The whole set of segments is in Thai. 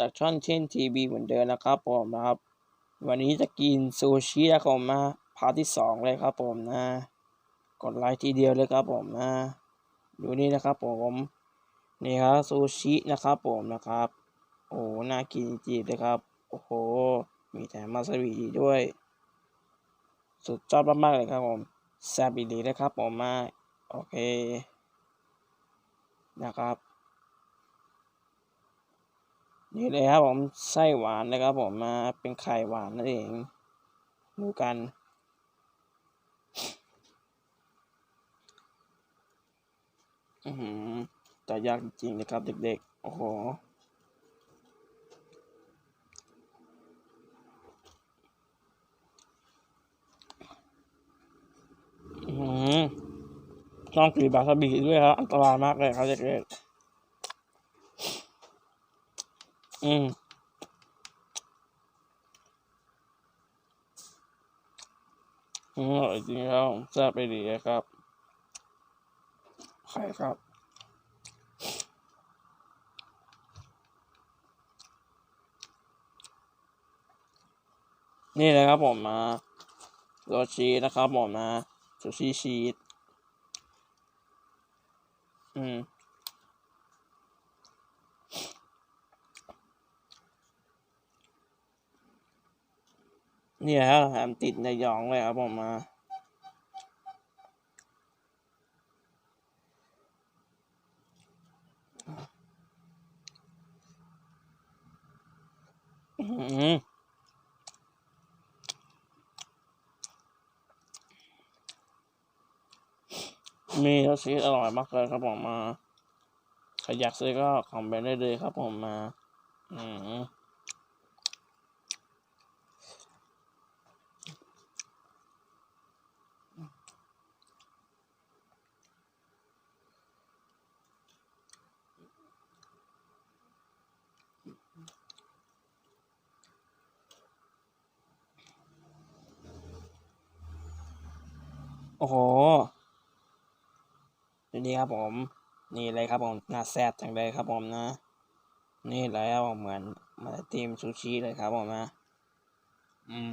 จากช่องเช่นทีวีเหมือนเดิมนะครับผมนะครับ วันนี้จะกินซูชินะครับผมมาพาร์ทที่สองเลยครับผมนะ กดไลค์ทีเดียวเลยครับผมนะ ดูนี่นะครับผมนี่ครับซูชินะครับผมนะครับ โอ้น่ากินจริงๆเลยครับ โอ้โห มีแถมมาสวีด้วย สุดยอดมากๆเลยครับผมแซ่บอีหลีนะครับผมมาโอเคนะครับ นี่เลยครับผมไส้หวานนะครับผมมาเป็นไข่หวานนั่นเองดูกัน อือหือแต่ยากจริงนะครับ เด็กๆ โอ้โหอือหือต้องกรีบาสบีด้วยครับ อันตรายมากเลยครับเด็กๆ อืมอร่อยจริงครับแซ่บไปดีครับใช่ครับนี่เลยครับผมมาโรสชีสนะครับผมนะซูชิชีสอืม เนี่ยครับแถมติดในยองเลยครับผมมามีรสชีสอร่อยมากเลยครับผมมาใครอยากซื้อก็คอมเมนต์ได้เลยครับผมมา อืม โอ้โหดูดีครับผม นี่เลยครับผมน่าแซ่บจังเลยครับผมนะ นี่เลยครับผมเหมือนมาตีมซูชิเลยครับผมนะ อืม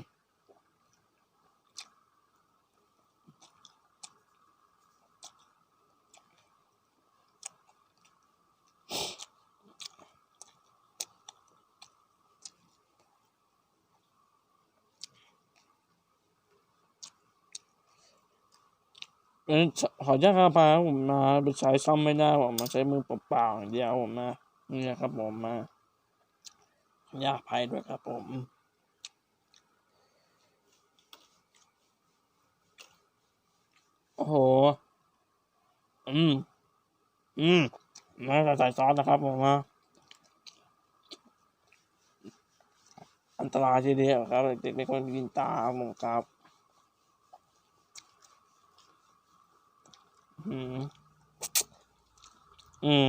ขออนุญาครับพาผมมาไปใช้ซ่อมไม่ได้ผมมาใช้มือเปล่าๆอย่างเดียวผมมาเนี่นะครับผมมาออนุญาตอภัยด้วยครับผมโอ้โห อืม อืมน่าจะใส่ซอสนะครับผมมาอันตรายทีเดียวครับ เด็กๆไม่ควรกินตามผมครับ อืมอืม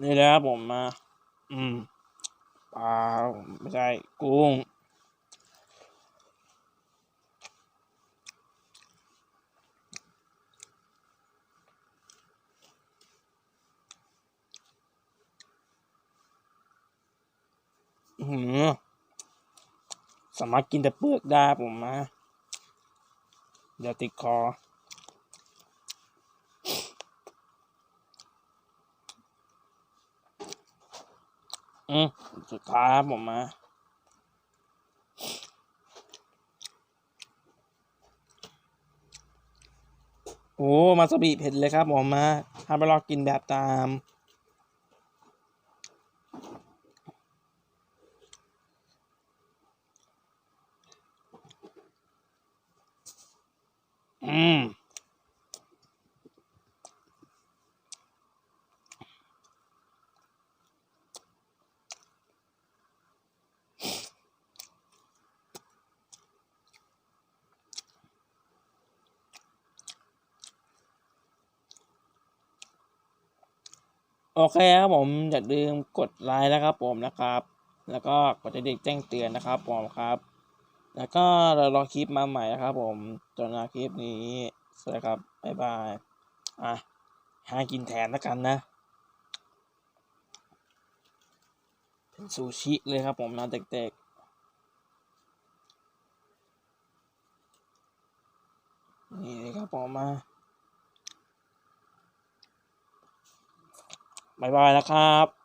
นี่และครับผมมา อืมปลาไม่ใช่กุ้ง อืมสามารถกินแต่เปลือกได้ผมมา เดี๋ยวติดคอ อืมสุดท้ายครับผมมาโอ้ มาสบีเผ็ดเลยครับผมมาถ้าไปลองกินแบบตาม โอเคครับผมอย่าลืมกดไลค์นะครับผมนะครับ แล้วก็กดติดแจ้งเตือนนะครับผมครับ แล้วก็เรารอคลิปมาใหม่นะครับผมจนคลิปนี้สวัสดีครับบ๊ายบายอะหากินแทนแล้วกันนะ เป็นซูชิเลยครับผมนะเด็กๆนี่ครับผมมา บายบายนะครับ